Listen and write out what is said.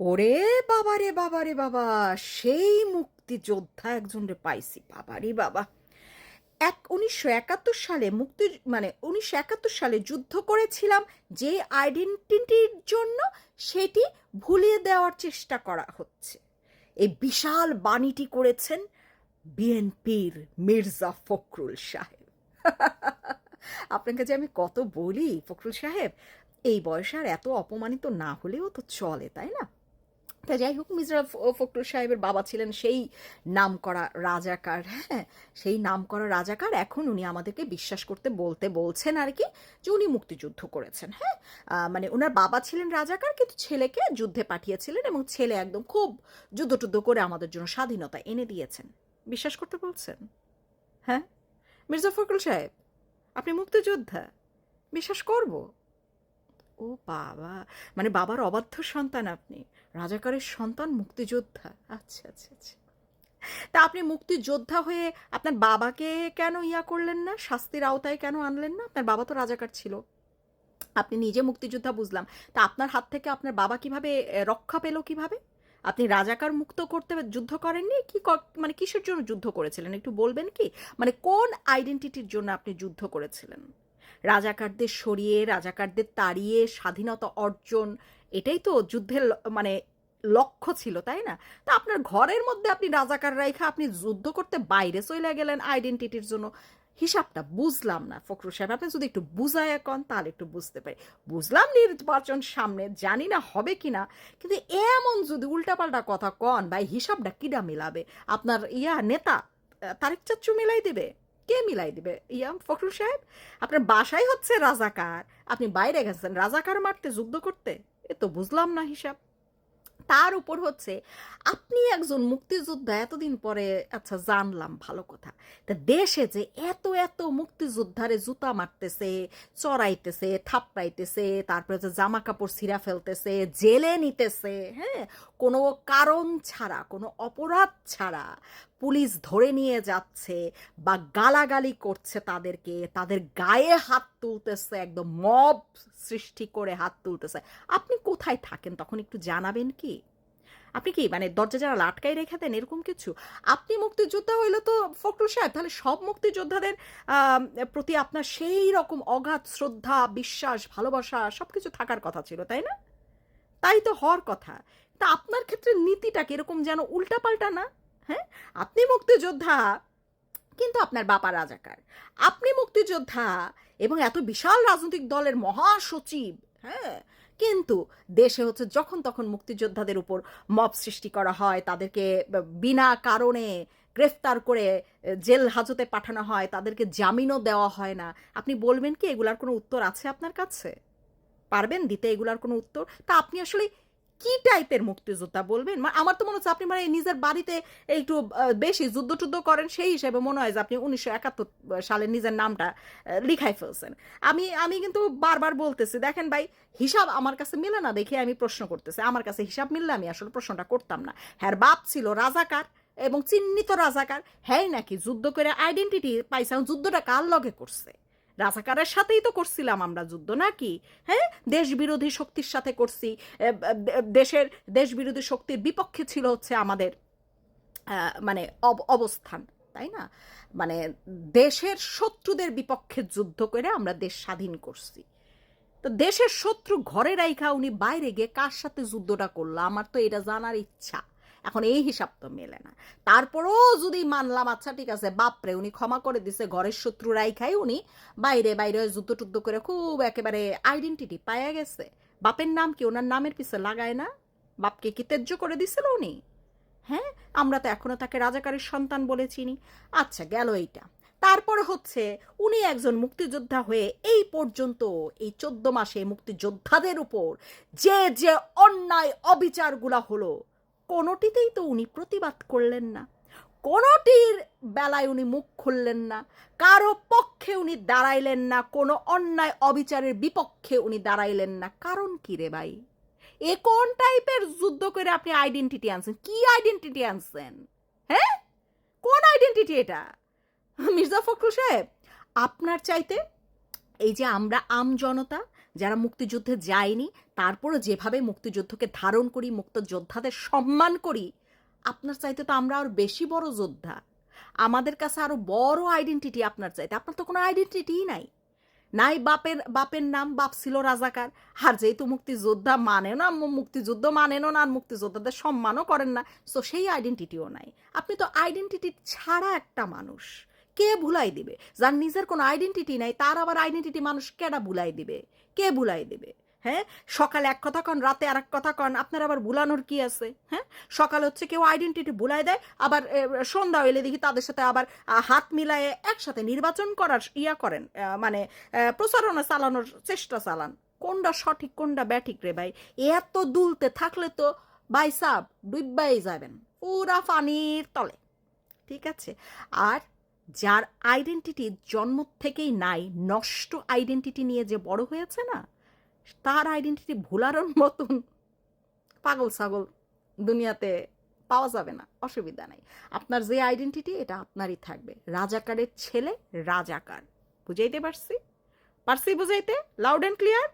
ওরে বাবারে বাবারে বাবা সেই মুক্তিযোদ্ধা একজন রে পাইছি। বাবারে বাবা। এক উনিশশো একাত্তর সালে মুক্তি মানে উনিশশো একাত্তর সালে যুদ্ধ করেছিলাম, যে আইডেন্টিটির জন্য সেটি ভুলিয়ে দেওয়ার চেষ্টা করা হচ্ছে। এই বিশাল বাণীটি করেছেন বিএনপির মির্জা ফখরুল সাহেব। আপনাকে যে আমি কত বলি, ফখরুল সাহেব? এই বয়সে আর এত অপমানিত না হলেও তো চলে, তাই না? তা যাই হোক মির্জা ফখরুল সাহেবের বাবা ছিলেন সেই নামকরা রাজাকার হ্যাঁ? সেই নামকরা রাজাকার। এখন উনি আমাদেরকে বিশ্বাস করতে বলতে বলছেন আর কি যে উনি মুক্তিযুদ্ধ করেছেন হ্যাঁ? মানে ওনার বাবা ছিলেন রাজাকার, কিন্তু ছেলেকে যুদ্ধে পাঠিয়েছিলেন এবং ছেলে একদম খুব যুদ্ধ টুদ্ধ করে আমাদের জন্য স্বাধীনতা এনে দিয়েছেন। বিশ্বাস করতে বলছেন? হ্যাঁ? মির্জা ফখরুল সাহেব, আপনি মুক্তিযোদ্ধা? বিশ্বাস করব? ও বাবা মানে বাবার অবাধ্য সন্তান আপনি। রাজাকারের সন্তান মুক্তিযোদ্ধা। আচ্ছা আচ্ছা আচ্ছা। তা আপনি মুক্তিযোদ্ধা হয়ে আপনার বাবাকে কেন ইয়া করলেন না? শাস্তির আওতায় কেন আনলেন না? আপনার বাবা তো রাজাকার ছিল। আপনি নিজে মুক্তিযোদ্ধা বুঝলাম। তা আপনার হাত থেকে আপনার বাবা কীভাবে রক্ষা পেল কীভাবে? আপনি রাজাকার মুক্ত করতে যুদ্ধ করেননি? কি মানে কিসের জন্য যুদ্ধ করেছিলেন? একটু বলবেন কি? মানে কোন আইডেন্টিটির জন্য আপনি যুদ্ধ করেছিলেন? রাজাকারদের সরিয়ে রাজাকারদের তাড়িয়ে স্বাধীনতা অর্জন এটাই তো যুদ্ধের মানে লক্ষ্য ছিল তাই না? তা আপনার ঘরের মধ্যে আপনি রাজাকার রাইখা আপনি যুদ্ধ করতে বাইরে চলে গেলেন আইডেন্টিটির জন্য। হিসাবটা বুঝলাম না ফখরুল সাহেব। আপনি যদি একটু বুঝায় এখন তাহলে একটু বুঝতে পারি। বুঝলাম নির্বাচন সামনে জানি না হবে কি না কিন্তু এমন যদি উল্টাপাল্টা কথা কন ভাই হিসাবটা কিডা মিলাবে? আপনার ইয়া নেতা আহ, তারেক চাচ্চু মিলাই দিবে? কে মিলাই দিবে? ইয়া ফখরুল সাহেব, আপনার বাসাই হচ্ছে রাজাকার। আপনি বাইরে গেছেন, রাজাকার মারতে, যুদ্ধ করতে? এ তো বুঝলাম না হিসাব। তার উপর হচ্ছে, আপনি একজন মুক্তিযোদ্ধা, এতদিন পরে আচ্ছা জানলাম ভালো কথা। তা দেশে যে এত এত মুক্তিযোদ্ধারে জুতা মারতেছে, চড়াইতেছে, থাপড়াইতেছে, তারপরে যে জামা কাপড় ছিঁড়া ফেলতেছে, জেলে নিতেছে হ্যাঁ? কোনো কারণ ছাড়া, কোনো অপরাধ ছাড়া পুলিশ ধরে নিয়ে যাচ্ছে বা গালাগালি করছে তাদেরকে, তাদের গায়ে হাত তুলতেছে, একদম মব সৃষ্টি করে হাত তুলতেছে। আপনি কোথায় থাকেন? তখন একটু জানাবেন কি? আপনি কি মানে দরজা যারা লাটকাই রেখে দেন এরকম কিছু? আপনি মুক্তিযোদ্ধা হইলে তো ফখরুল সাহেব, তাহলে সব মুক্তিযোদ্ধাদের প্রতি আপনার সেই রকম অগাধ শ্রদ্ধা, বিশ্বাস, ভালোবাসা সব কিছু থাকার কথা ছিল, তাই না? তাই তো হওয়ার কথা। তা আপনার ক্ষেত্রে নীতিটা কীরকম যেন উল্টাপাল্টা না? হ্যাঁ? আপনি মুক্তিযোদ্ধা, কিন্তু আপনার বাবা রাজাকার। আপনি মুক্তিযোদ্ধা এবং এত বিশাল রাজনৈতিক দলের মহাসচিব হ্যাঁ? কিন্তু দেশে হচ্ছে যখন তখন মুক্তিযোদ্ধাদের উপর মব সৃষ্টি করা হয়, তাদেরকে বিনা কারণে গ্রেফতার করে জেল হাজতে পাঠানো হয়, তাদেরকে জামিনও দেওয়া হয় না। আপনি বলবেন কি এগুলার কোনো উত্তর আছে আপনার কাছে? পারবেন? দিতে এগুলার কোনো উত্তর? তা আপনি আসলে কি টাইপের মুক্তিযোদ্ধা বলবেন? আমার তো মনে হচ্ছে আপনি মানে নিজের বাড়িতে একটু বেশি যুদ্ধ টুদ্ধ করেন, সেই হিসেবে মনে হয় যে আপনি উনিশশো একাত্তর সালে নিজের নামটা লিখাই ফেলছেন। আমি আমি কিন্তু বারবার বলতেছি, দেখেন ভাই, হিসাব আমার কাছে মিলে না দেখে আমি প্রশ্ন করতেছি। আমার কাছে হিসাব মিললে আমি আসলে প্রশ্নটা করতাম না। হ্যার বাপ ছিল রাজাকার এবং চিহ্নিত রাজাকার। হ্যাঁ নাকি? যুদ্ধ করে আইডেন্টিটি পাইছে। যুদ্ধটা কার লগে করছে? রাজাকারের সাথেই তো করছিলাম আমরা যুদ্ধ, নাকি? হ্যাঁ? দেশ বিরোধী শক্তির সাথে করছি দেশের দেশ বিরোধী শক্তির বিপক্ষে ছিল হচ্ছে আমাদের মানে অব- অবস্থান, তাই না? মানে দেশের শত্রুদের বিপক্ষে যুদ্ধ করে আমরা দেশ স্বাধীন করছি। তো দেশের শত্রু ঘরে রাইখা উনি বাইরে গিয়ে কার সাথে যুদ্ধটা করল? আমার তো এটা জানার ইচ্ছা। এখন এই হিসাব তো মেলে না। তারপরেও যদি মানলাম আচ্ছা ঠিক আছে, বাপরে, উনি ক্ষমা করে দিছে, ঘরের শত্রু রাইখাই উনি, বাইরে বাইরে যুদ্ধ টুদ্ধ করে খুব একেবারে আইডেন্টিটি পাইয়া গেছে। বাপের নাম কি ওনার নামের পিছে লাগায় না? বাপকে কি তেজ্য করে দিছিল উনি? হ্যাঁ আমরা তো এখনও তাকে রাজাকারের সন্তান বলে চিনি। আচ্ছা গেল এইটা। তারপরে হচ্ছে উনি একজন মুক্তিযোদ্ধা হয়ে এই পর্যন্ত, এই চোদ্দ মাসে মুক্তিযোদ্ধাদের উপর যে যে অন্যায় অবিচারগুলা হলো কোনোটিতেই তো উনি প্রতিবাদ করলেন না। কোনোটির বেলায় উনি মুখ খুললেন না। কারও পক্ষে উনি দাঁড়াইলেন না, কোনো অন্যায় অবিচারের বিপক্ষে উনি দাঁড়াইলেন না। কারণ কি রে ভাই? এ কোন টাইপের যুদ্ধ করে আপনি আইডেন্টিটি আনছেন? কি আইডেন্টিটি আনছেন? হ্যাঁ? কোন আইডেন্টিটি এটা? মির্জা ফখরুল সাহেব, আপনার চাইতে এই যে আমরা আম জনতা যারা মুক্তিযুদ্ধে যায়নি তারপরে যেভাবে মুক্তিযুদ্ধকে ধারণ করি, মুক্তিযোদ্ধাদের সম্মান করি, আপনার চাইতে তো আমরা আর বেশি বড় যোদ্ধা। আমাদের কাছে আরও বড় আইডেন্টিটি আপনার চাইতে। আপনার তো কোনো আইডেন্টিটিই নাই। নাই বাপের বাপের নাম, বাপ ছিল রাজাকার। আর যেহেতু মুক্তিযোদ্ধা মানে না মুক্তিযুদ্ধ মানেনও না, আর মুক্তিযোদ্ধাদের সম্মানও করেন না সো সেই আইডেন্টিটিও নাই। আপনি তো আইডেন্টিটি ছাড়া একটা মানুষ। কে ভুলাই দিবে? যার নিজের কোনো আইডেন্টিটি নাই, তার আবার আইডেন্টিটি মানুষ কেডা ভুলাই দিবে? কে ভুলাই দিবে? হ্যাঁ? সকালে এক কথা কন, রাতে আর এক কথা কন, আপনার আবার ভুলানোর কি আছে? হ্যাঁ? সকালে হচ্ছে কেউ আইডেন্টিটি ভুলাই দেয়, আবার সন্ধ্যা হইলে দেখি তাদের সাথে আবার হাত মিলায়ে একসাথে নির্বাচন করার ইয়া করেন মানে প্রচারণা চালানোর চেষ্টা চালান। কোনটা সঠিক কোনটা ব্যাঠিক রে ভাই? এত দুলতে থাকলে তো বাই সাব, ডুববাই যাবেন, পুরা পানির তলে। ঠিক আছে? আর যার আইডেন্টিটি জন্ম থেকেই নাই, নষ্ট আইডেন্টিটি নিয়ে যে বড় হয়েছে না, তার আইডেন্টিটি ভোলানোর মতন পাগল ছাগল দুনিয়াতে পাওয়া যাবে না, অসুবিধা নাই। আপনার যে আইডেন্টিটি এটা আপনারই থাকবে। রাজাকারের ছেলে রাজাকার। বুঝাইতে পারছি? পারছি বুঝাইতে? Loud and clear